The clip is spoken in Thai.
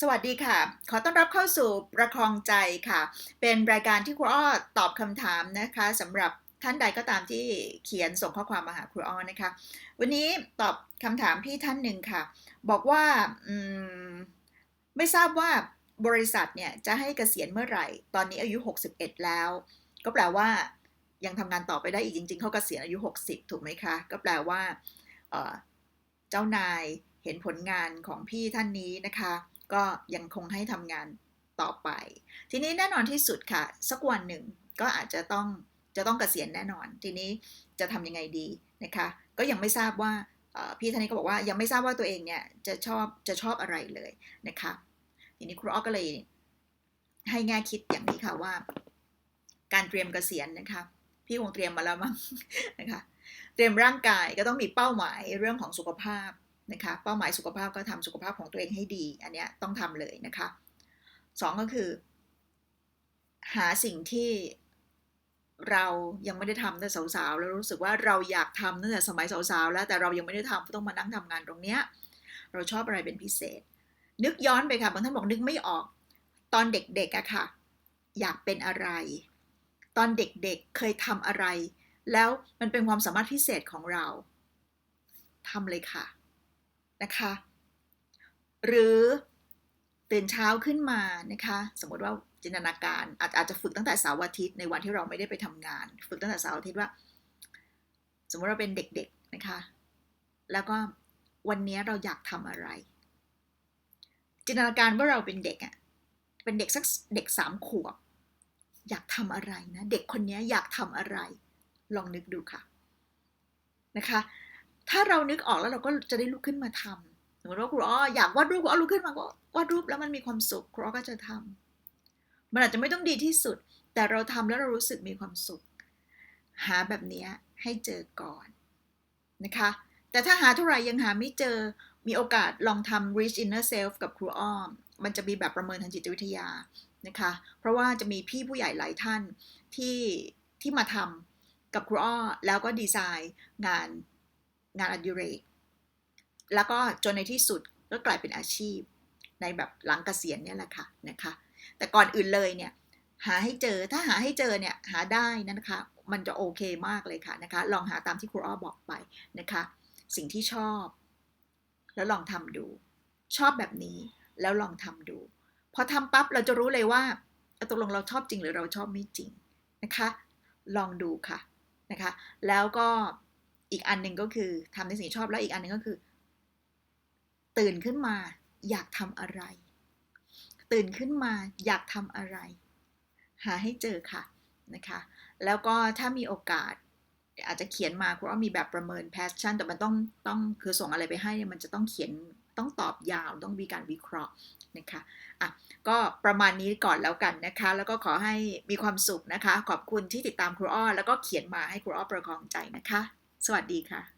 สวัสดีค่ะ ขอต้อนรับเข้าสู่ประคองใจค่ะ เป็นรายการที่ครูอ้อตอบคำถามนะคะสำหรับท่านใดก็ตามที่เขียนส่งข้อความมาหาครูอ้อนะคะ วันนี้ตอบคำถามพี่ท่านหนึ่งค่ะ บอกว่าอมไม่ทราบว่าบริษัทเนี่ยจะให้เกษียณเมื่อไหร่ ตอนนี้อายุ 61 แล้ว ก็แปลว่า ยังทำงานต่อไปได้อีกจริง ๆ เขาเกษียณอายุ 60 ถูกไหมคะ ก็แปลว่าเจ้านายเห็นผลงานของพี่ท่านนี้นะคะ ก็ยังคงให้ทำงานต่อไป ทีนี้แน่นอนที่สุดค่ะ สักวันหนึ่งก็อาจจะต้องจะต้องเกษียณแน่นอน ทีนี้จะทำยังไงดีนะคะ ก็ยังไม่ทราบว่าพี่ท่านนี้ก็บอกว่ายังไม่ทราบว่าตัวเองเนี่ยจะชอบจะชอบอะไรเลยนะคะ ทีนี้ครูอ้อก็เลยให้แง่คิดอย่างนี้ค่ะว่า การเตรียมเกษียณนะคะ พี่คงเตรียมมาแล้วมั้งนะคะ เตรียมร่างกายก็ต้องมีเป้าหมายเรื่องของสุขภาพ นะคะเป้าหมายสุขภาพก็ทำสุขภาพของตัวเองให้ดี อันเนี้ยต้องทำเลยนะคะสองก็คือ หาสิ่งที่เรายังไม่ได้ทำตั้งแต่สาวๆแล้วรู้สึกว่าเราอยากทำตั้งแต่สมัยสาวๆแล้วแต่เรายังไม่ได้ทำต้องมานั่งทำงานตรงเนี้ยเราชอบอะไรเป็นพิเศษ นึกย้อนไปค่ะบางท่านบอกนึกไม่ออก ตอนเด็กๆอะค่ะ อยากเป็นอะไร ตอนเด็กๆเคยทำอะไร แล้วมันเป็นความสามารถพิเศษของเราทำเลยค่ะ นะคะ หรือตื่นเช้าขึ้นมานะคะ สมมติว่าจินตนาการอาจอาจจะฝึกตั้งแต่เสาร์อาทิตย์ในวันที่เราไม่ได้ไปทำงาน ฝึกตั้งแต่เสาร์อาทิตย์ว่า สมมติเราเป็นเด็กๆนะคะ แล้วก็วันนี้เราอยากทำอะไร จินตนาการว่าเราเป็นเด็กอะ่ะเป็นเด็กสักเด็กสามขวบอยากทำอะไรนะ เด็กคนนี้อยากทำอะไร ลองนึกดูค่ะนะคะ ถ้าเรานึกออกแล้วเราก็จะได้ลุกขึ้นมาทำสมมติว่าครูอ้ออยากวาดรูปครูอ้อลุกขึ้นมาก็วาดรูปแล้วมันมีความสุขครูอ้อก็จะทำมันอาจจะไม่ต้องดีที่สุด แต่เราทำแล้วเรารู้สึกมีความสุข หาแบบนี้ให้เจอก่อนนะคะ แต่ถ้าหาเท่าไหร่ยังหาไม่เจอมีโอกาสลองทำ reach inner self กับครูอ้อม มันจะมีแบบประเมินทางจิตวิทยานะคะ เพราะว่าจะมีพี่ผู้ใหญ่หลายท่านที่ที่มาทำกับครูอ้อ แล้วก็ดีไซน์งาน งานอดิเรก แล้วก็จนในที่สุดก็กลายเป็นอาชีพ ในแบบหลังเกษียณเนี่ยแหละค่ะนะคะ แต่ก่อนอื่นเลยเนี่ยหาให้เจอถ้าหาให้เจอเนี่ยหาได้นะคะ มันจะโอเคมากเลยค่ะนะคะ ลองหาตามที่ครูอ้อบอกไปนะคะ สิ่งที่ชอบ แล้วลองทำดู ชอบแบบนี้แล้วลองทำดูพอทำปั๊บเราจะรู้เลยว่าตกลงเราชอบจริงหรือเราชอบไม่จริงนะคะ ลองดูค่ะนะคะ แล้วก็ อีกอันหนึ่งก็คือทำในสิ่งชอบแล้วอีกอันหนึ่งก็คือ ตื่นขึ้นมาอยากทำอะไร ตื่นขึ้นมาอยากทำอะไร หาให้เจอค่ะนะคะ แล้วก็ถ้ามีโอกาสอาจจะเขียนมาเพราะว่ามีแบบประเมิน passion แต่มันต้องต้องคือส่งอะไรไปให้เนี่ยมันจะต้องเขียนต้องตอบยาวต้องมีการวิเคราะห์นะคะอะก็ประมาณนี้ก่อนแล้วกันนะคะ แล้วก็ขอให้มีความสุขนะคะ ขอบคุณที่ติดตามครูอ้อ แล้วก็เขียนมาให้ครูอ้อประคองใจนะคะ สวัสดีค่ะ